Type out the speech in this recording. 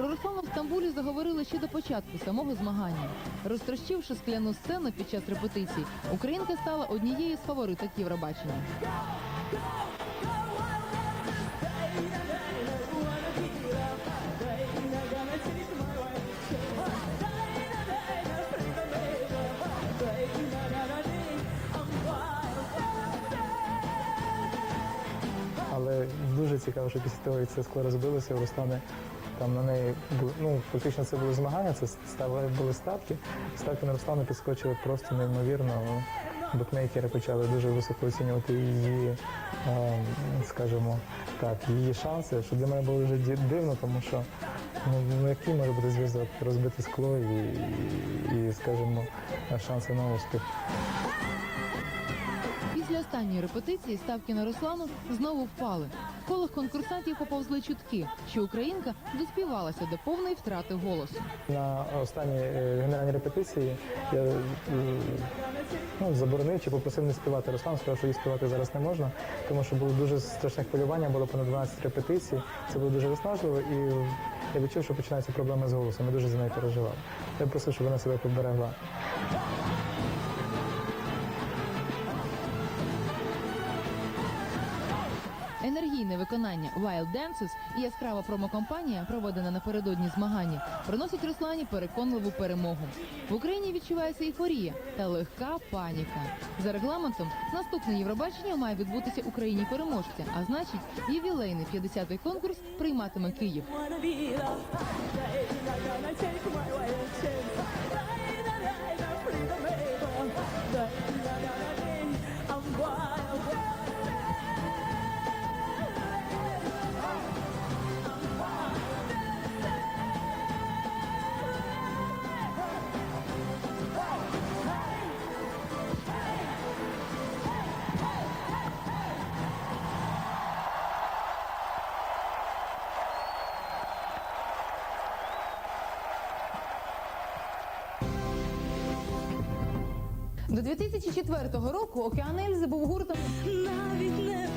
Про Руслана в Стамбулі заговорили ще до початку самого змагання. Розтрощивши скляну сцену під час репетицій, українка стала однією з фавориток Євробачення. Але дуже цікаво, що після того, як це скло розбилося, у Руслани там на неї ну, фактично це були змагання, це ставили були ставки. Ставки на Руслану підскочили просто неймовірно. Букмекери почали дуже високо оцінювати її, е, скажімо так, її шанси, що для мене було вже дивно, тому що ну, ну який може бути зв'язок розбите скло і, і, і скажімо, шанси на успіх. Після останньої репетиції ставки на Руслану знову впали. В колах конкурсантів поповзли чутки, що українка доспівалася до повної втрати голосу. На останній е, генеральній репетиції я е, ну, заборонив чи попросив не співати Руслан, сказав, що їй співати зараз не можна, тому що було дуже страшне хвилювання, було понад 12 репетицій. Це було дуже виснажливо, і я відчув, що починаються проблеми з голосом. Я дуже за неї переживав. Я просив, щоб вона себе поберегла. Енергійне виконання Wild Dances і яскрава промокампанія, проведена напередодні змагання, приносить Руслані переконливу перемогу. В Україні відчувається ейфорія та легка паніка. За регламентом наступне Євробачення має відбутися Україні переможця, а значить, ювілейний 50-й конкурс прийматиме Київ. До 2004 року Океан Ельзи був гуртом. Навіть не